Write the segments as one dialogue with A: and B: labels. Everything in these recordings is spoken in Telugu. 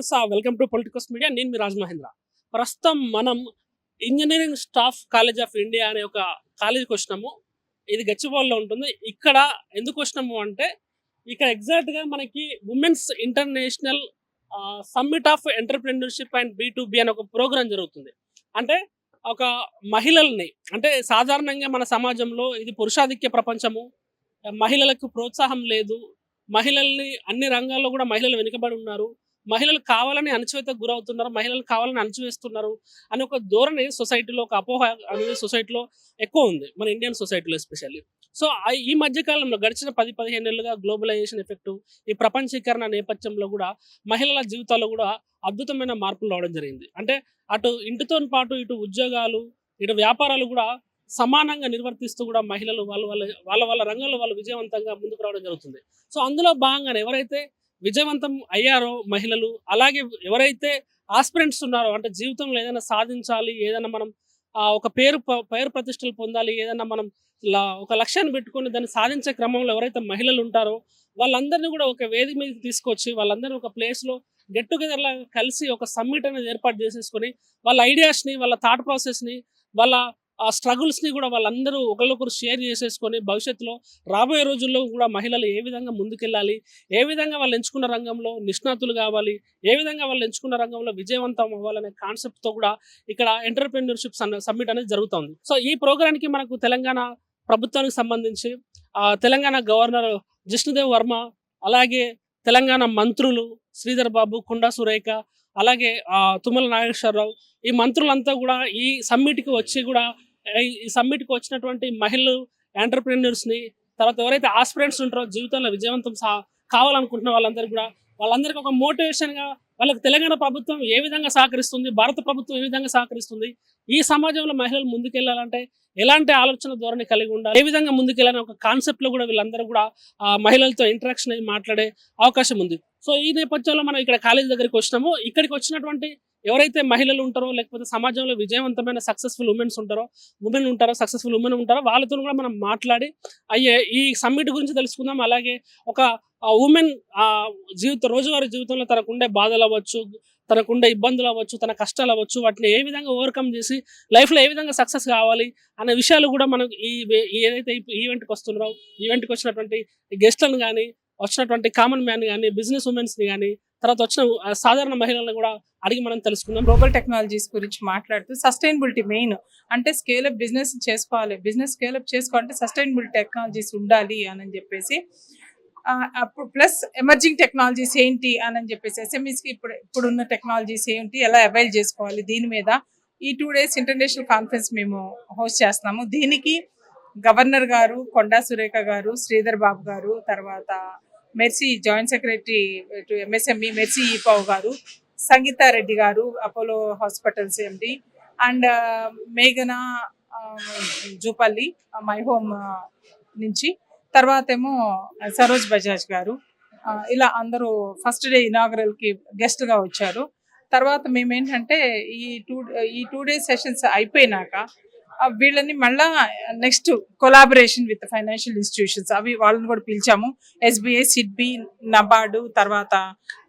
A: Viewers welcome to politicals media. నేను మీ రాజ్ మహేంద్ర. ప్రస్తుతం మనం engineering staff college of India అనే ఒక కాలేజీకి వచ్చినాము. ఇది గచ్చిబౌల్లో ఉంటుంది. ఇక్కడ ఎందుకు వచ్చినాము అంటే ఇక్కడ ఎగ్జాక్ట్గా మనకి women's international summit of entrepreneurship and B to B అనే ఒక ప్రోగ్రామ్ జరుగుతుంది. అంటే ఒక మహిళల్ని అంటే సాధారణంగా మన సమాజంలో ఇది పురుషాధిక్య ప్రపంచము. మహిళలకు ప్రోత్సాహం లేదు. మహిళల్ని అన్ని రంగాల్లో కూడా మహిళలు వెనుకబడి ఉన్నారు. మహిళలు కావాలని అణచివేతకు గురవుతున్నారు మహిళలు కావాలని అణచివేస్తున్నారు అనే ఒక ధోరణి సొసైటీలో ఒక అపోహ అనేది సొసైటీలో ఎక్కువ ఉంది మన ఇండియన్ సొసైటీలో ఎస్పెషల్లీ. సో ఈ మధ్య కాలంలో గడిచిన పది పదిహేను ఏళ్ళుగా గ్లోబలైజేషన్ ఎఫెక్ట్ ఈ ప్రపంచీకరణ నేపథ్యంలో కూడా మహిళల జీవితాల్లో కూడా అద్భుతమైన మార్పులు రావడం జరిగింది. అంటే అటు ఇంటితో పాటు ఇటు ఉద్యోగాలు ఇటు వ్యాపారాలు కూడా సమానంగా నిర్వర్తిస్తూ కూడా మహిళలు వాళ్ళ వాళ్ళ వాళ్ళ వాళ్ళ రంగంలో వాళ్ళు విజయవంతంగా ముందుకు రావడం జరుగుతుంది. సో అందులో భాగంగానే ఎవరైతే విజయవంతం అయ్యారో మహిళలు అలాగే ఎవరైతే ఆస్పిరెంట్స్ ఉన్నారో అంటే జీవితంలో ఏదైనా సాధించాలి ఏదైనా మనం ఒక పేరు పేరు ప్రతిష్టలు పొందాలి ఏదైనా మనం ఒక లక్ష్యాన్ని పెట్టుకొని దాన్ని సాధించే క్రమంలో ఎవరైతే మహిళలు ఉంటారో వాళ్ళందరినీ కూడా ఒక వేది మీదకి తీసుకొచ్చి వాళ్ళందరినీ ఒక ప్లేస్లో గెట్ టుగెదర్లా కలిసి ఒక సమ్మిట్ అనేది ఏర్పాటు చేసేసుకొని వాళ్ళ ఐడియాస్ని వాళ్ళ థాట్ ప్రాసెస్ని వాళ్ళ ఆ స్ట్రగుల్స్ని కూడా వాళ్ళందరూ ఒకరికొకరు షేర్ చేసేసుకొని భవిష్యత్తులో రాబోయే రోజుల్లో కూడా మహిళలు ఏ విధంగా ముందుకెళ్ళాలి? ఏ విధంగా వాళ్ళు ఎంచుకున్న రంగంలో నిష్ణాతులు కావాలి? ఏ విధంగా వాళ్ళు ఎంచుకున్న రంగంలో విజయవంతం అవ్వాలనే కాన్సెప్ట్తో కూడా ఇక్కడ ఎంటర్ప్రెన్యూర్షిప్ సమ్మిట్ అనేది జరుగుతుంది. సో ఈ ప్రోగ్రామ్కి మనకు తెలంగాణ ప్రభుత్వానికి సంబంధించి తెలంగాణ గవర్నర్ జిష్ణుదేవ్ వర్మ అలాగే తెలంగాణ మంత్రులు శ్రీధర్ బాబు కొండా సురేఖ అలాగే తుమ్మల నాగేశ్వరరావు ఈ మంత్రులంతా కూడా ఈ సమ్మిట్కి వచ్చి కూడా ఈ- సమ్మిట్కి వచ్చినటువంటి మహిళలు ఎంటర్ప్రెన్యూర్స్ని తర్వాత ఎవరైతే ఆస్పిరెంట్స్ ఉంటారో జీవితంలో విజయవంతం సా కావాలనుకుంటున్న వాళ్ళందరూ కూడా వాళ్ళందరికీ ఒక మోటివేషన్గా వాళ్ళకి తెలంగాణ ప్రభుత్వం ఏ విధంగా సహకరిస్తుంది భారత ప్రభుత్వం ఏ విధంగా సహకరిస్తుంది ఈ సమాజంలో మహిళలు ముందుకెళ్ళాలంటే ఎలాంటి ఆలోచన ధోరణి కలిగి ఉండాలి ఏ విధంగా ముందుకెళ్ళాలని ఒక కాన్సెప్ట్లో కూడా వీళ్ళందరూ కూడా మహిళలతో ఇంటరాక్షన్ అయ్యి మాట్లాడే అవకాశం ఉంది. సో ఈ నేపథ్యంలో మనం ఇక్కడ కాలేజ్ దగ్గరికి వచ్చినాము. ఇక్కడికి వచ్చినటువంటి ఎవరైతే మహిళలు ఉంటారో లేకపోతే సమాజంలో విజయవంతమైన సక్సెస్ఫుల్ ఉమెన్స్ ఉంటారో ఉమెన్ ఉంటారో సక్సెస్ఫుల్ ఉమెన్ ఉంటారో వాళ్ళతో కూడా మనం మాట్లాడి అయ్యే ఈ సమ్మిట్ గురించి తెలుసుకుందాం. అలాగే ఒక ఉమెన్ జీవిత రోజువారీ జీవితంలో తనకుండే బాధలు అవ్వచ్చు తనకుండే ఇబ్బందులు అవ్వచ్చు తన కష్టాలు అవ్వచ్చు వాటిని ఏ విధంగా ఓవర్కమ్ చేసి లైఫ్లో ఏ విధంగా సక్సెస్ కావాలి అనే విషయాలు కూడా మనం ఈ ఏదైతే ఈవెంట్కి వస్తున్నారో ఈవెంట్కి వచ్చినటువంటి గెస్ట్లను కానీ వచ్చినటువంటి కామన్ మ్యాన్ కానీ బిజినెస్ ఉమెన్స్ని కానీ తర్వాత వచ్చిన సాధారణ మహిళలను కూడా అడిగి మనం తెలుసుకుందాం.
B: గ్లోబల్ టెక్నాలజీస్ గురించి మాట్లాడుతూ సస్టైనబిలిటీ మెయిన్ అంటే స్కేలప్ బిజినెస్ చేసుకోవాలి. బిజినెస్ స్కేలప్ చేసుకోవాలంటే సస్టైనబుల్ టెక్నాలజీస్ ఉండాలి అని చెప్పేసి అప్పుడు ప్లస్ ఎమర్జింగ్ టెక్నాలజీస్ ఏంటి అని చెప్పేసి ఎస్ఎంఈస్కి ఇప్పుడు ఇప్పుడున్న టెక్నాలజీస్ ఏంటి ఎలా అవైల్ చేసుకోవాలి దీని మీద ఈ టూ డేస్ ఇంటర్నేషనల్ కాన్ఫరెన్స్ మేము హోస్ట్ చేస్తున్నాము. దీనికి గవర్నర్ గారు కొండా సురేఖ గారు శ్రీధర్ బాబు గారు తర్వాత Mercy joint secretary to MSME Mercy Epao గారు సంగీత రెడ్డి గారు అపోలో హాస్పిటల్స్ ఎండి అండ్ మేఘన జూపల్లి మై హోమ్ నుంచి. తర్వాత ఏమో సరోజ్ బజాజ్ గారు. ఇలా అందరూ ఫస్ట్ డే ఇనాగరల్కి గెస్ట్గా వచ్చారు. తర్వాత మేమేంటంటే ఈ టూ ఈ టూ డేస్ సెషన్స్ అయిపోయినాక వీళ్ళని మళ్ళా next collaboration with financial institutions అవి వాళ్ళని కూడా పిలిచాము. ఎస్బీఐ సిడ్బి నబార్డు తర్వాత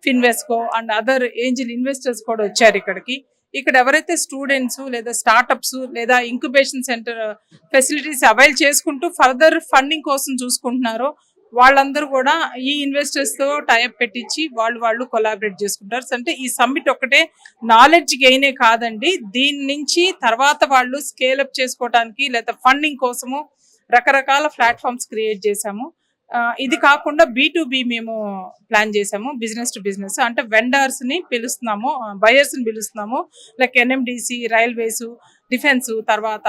B: ఫిన్వెస్కో అండ్ అదర్ ఏంజిల్ ఇన్వెస్టర్స్ కూడా వచ్చారు ఇక్కడికి. ఇక్కడ ఎవరైతే స్టూడెంట్స్ లేదా స్టార్టప్స్ లేదా ఇంక్యుబేషన్ సెంటర్ ఫెసిలిటీస్ అవైల్ చేసుకుంటూ ఫర్దర్ ఫండింగ్ కోసం చూసుకుంటున్నారో వాళ్ళందరూ కూడా ఈ ఇన్వెస్టర్స్తో టైప్ పెట్టించి వాళ్ళు వాళ్ళు కొలాబరేట్ చేసుకుంటారు. అంటే ఈ సమ్మిట్ ఒకటే నాలెడ్జ్ గెయినే కాదండి. దీని నుంచి తర్వాత వాళ్ళు స్కేల్ అప్ చేసుకోవడానికి లేదా ఫండింగ్ కోసము రకరకాల ప్లాట్ఫామ్స్ క్రియేట్ చేశాము. ఆ, ఇది కాకుండా బి టు బి మేము ప్లాన్ చేసాము బిజినెస్ టు బిజినెస్ అంటే వెండర్స్ని పిలుస్తున్నాము బయర్స్ని పిలుస్తున్నాము. లైక్ ఎన్ఎండిసి రైల్వేస్ డిఫెన్స్ తర్వాత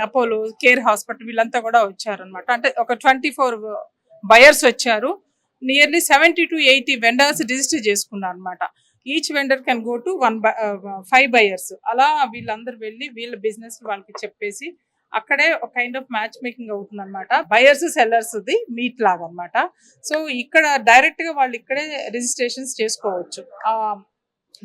B: అపోలో కేర్ హాస్పిటల్ వీళ్ళంతా కూడా వచ్చారనమాట అంటే ఒక ట్వంటీ ఫోర్ బయర్స్ వచ్చారు. Nearly seventy to eighty vendors register చేసుకున్నారు అనమాట each vendor can go to one five buyers అలా వీళ్ళందరూ వెళ్ళి వీళ్ళ బిజినెస్ వాళ్ళకి చెప్పేసి అక్కడే ఒక కైండ్ ఆఫ్ మ్యాచ్ మేకింగ్ అవుతుంది అనమాట బయర్స్ సెల్లర్స్ ది మీట్ లాగా అనమాట సో ఇక్కడ డైరెక్ట్గా వాళ్ళు ఇక్కడే రిజిస్ట్రేషన్స్ చేసుకోవచ్చు. ఆ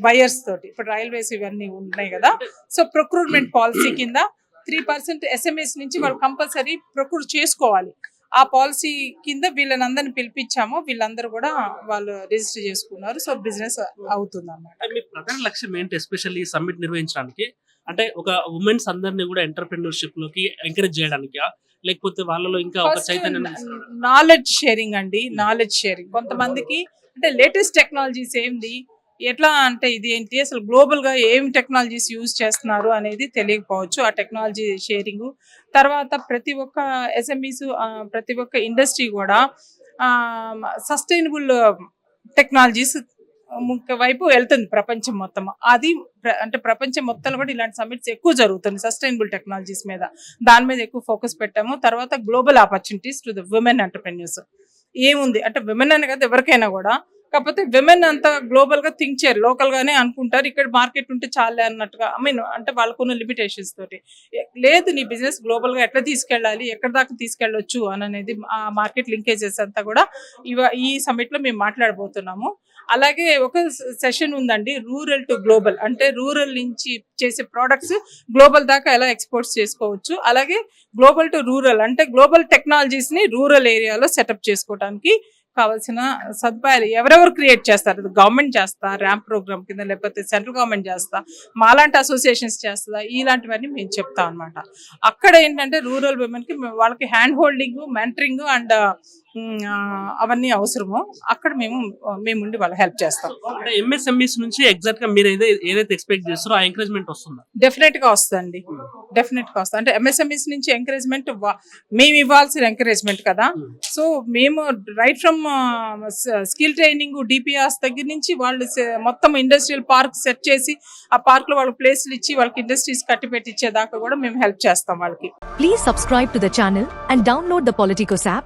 B: బయర్స్ తోటి. ఇప్పుడు రైల్వేస్ ఇవన్నీ ఉన్నాయి కదా. సో ప్రొక్రూట్మెంట్ పాలసీ కింద త్రీ పర్సెంట్ ఎస్ఎంఎస్ నుంచి వాళ్ళు కంపల్సరీ ప్రొక్యూర్ చేసుకోవాలి. ఆ పాలసీ కింద వీళ్ళని అందరిని పిలిపించాము. వీళ్ళందరూ కూడా వాళ్ళు రిజిస్టర్ చేసుకున్నారు. సో బిజినెస్ అవుతుంది అన్నమాట
A: మీ ప్రధాన లక్ష్యం ఏంటి? ఎస్పెషల్లీ సమ్మిట్ నిర్వహించడానికి? అంటే ఒక ఉమెన్స్ అందరినీ కూడా ఎంటర్ప్రినర్షిప్లోకి ఎంకరేజ్ చేయడానికి? లేకపోతే వాళ్ళలో ఇంకా ఒక చైతన్యం
B: నాలెడ్జ్ షేరింగ్ అండి. Knowledge sharing. కొంతమందికి అంటే లేటెస్ట్ టెక్నాలజీస్ ఏంది? ఎట్లా అంటే ఇది ఏంటి? అసలు గ్లోబల్గా ఏం టెక్నాలజీస్ యూజ్ చేస్తున్నారు అనేది తెలియకపోవచ్చు. ఆ టెక్నాలజీ షేరింగ్. తర్వాత ప్రతి ఒక్క ఎస్ఎంఈస్ ప్రతి ఒక్క ఇండస్ట్రీ కూడా సస్టైనబుల్ టెక్నాలజీస్ ముఖ్య వైపు వెళ్తుంది ప్రపంచం మొత్తం. అది అంటే ప్రపంచం మొత్తంలో కూడా ఇలాంటి సమిట్స్ ఎక్కువ జరుగుతుంది సస్టైనబుల్ టెక్నాలజీస్ మీద. దాని మీద ఎక్కువ ఫోకస్ పెట్టాము. తర్వాత global opportunities to the women entrepreneurs. ఏముంది? అంటే విమెన్ అని కదా ఎవరికైనా కూడా కాకపోతే విమెన్ అంతా గ్లోబల్గా థింక్ చేయరు. లోకల్ గానే అనుకుంటారు. ఇక్కడ మార్కెట్ ఉంటే చాలే అన్నట్టుగా ఐ మీన్ అంటే వాళ్ళకున్న లిమిటేషన్స్ తోటి. లేదు నీ బిజినెస్ గ్లోబల్గా ఎట్లా తీసుకెళ్ళాలి? ఎక్కడ దాకా తీసుకెళ్ళొచ్చు? అని అనేది ఆ మార్కెట్ లింకేజెస్ అంతా కూడా ఇవ ఈ సమిట్లో మేము మాట్లాడబోతున్నాము. అలాగే ఒక సెషన్ ఉందండి రూరల్ టు గ్లోబల్ అంటే రూరల్ నుంచి చేసే ప్రోడక్ట్స్ గ్లోబల్ దాకా ఎలా ఎక్స్పోర్ట్స్ చేసుకోవచ్చు? అలాగే గ్లోబల్ టు రూరల్ అంటే గ్లోబల్ టెక్నాలజీస్ని రూరల్ ఏరియాలో సెటప్ చేసుకోవడానికి కావాల్సిన సదుపాయాలు ఎవరెవరు క్రియేట్ చేస్తారు? గవర్నమెంట్ చేస్తా ర్యాంప్ ప్రోగ్రామ్ కింద లేకపోతే సెంట్రల్ గవర్నమెంట్ చేస్తా మాలాంటి అసోసియేషన్స్ చేస్తుందా? ఇలాంటివన్నీ మేము చెప్తాం అనమాట అక్కడ ఏంటంటే రూరల్ ఉమెన్కి వాళ్ళకి హ్యాండ్ హోల్డింగ్ మెంటరింగ్ అండ్ అవన్నీ అవసరము అక్కడ మేము మేము ఉండి వాళ్ళకి హెల్ప్ చేస్తాం.
A: అంటే ఎంఎస్ఎంఈస్ నుంచి ఎగ్జాక్ట్గా మీరు ఏదైతే ఏదైతే ఎక్స్పెక్ట్ చేస్తారో ఆ ఎంకరేజ్మెంట్ వస్తుందా?
B: డెఫినెట్గా వస్తుందండి. డెఫినెట్గా వస్తుంది. అంటే ఎంఎస్ఎంఈస్ నుంచి ఎంకరేజ్మెంట్ మేము ఇవ్వాల్సిన ఎంకరేజ్మెంట్ కదా. సో మేము right from skill training DPRs దగ్గర నుంచి వాళ్ళు మొత్తం ఇండస్ట్రియల్ పార్క్ సెట్ చేసి ఆ పార్క్లో వాళ్ళకి ప్లేస్లు ఇచ్చి వాళ్ళకి ఇండస్ట్రీస్ కట్టి పెట్టించేదాకా కూడా మేము హెల్ప్ చేస్తాం వాళ్ళకి.
C: Please subscribe to the channel and download the Politicos app.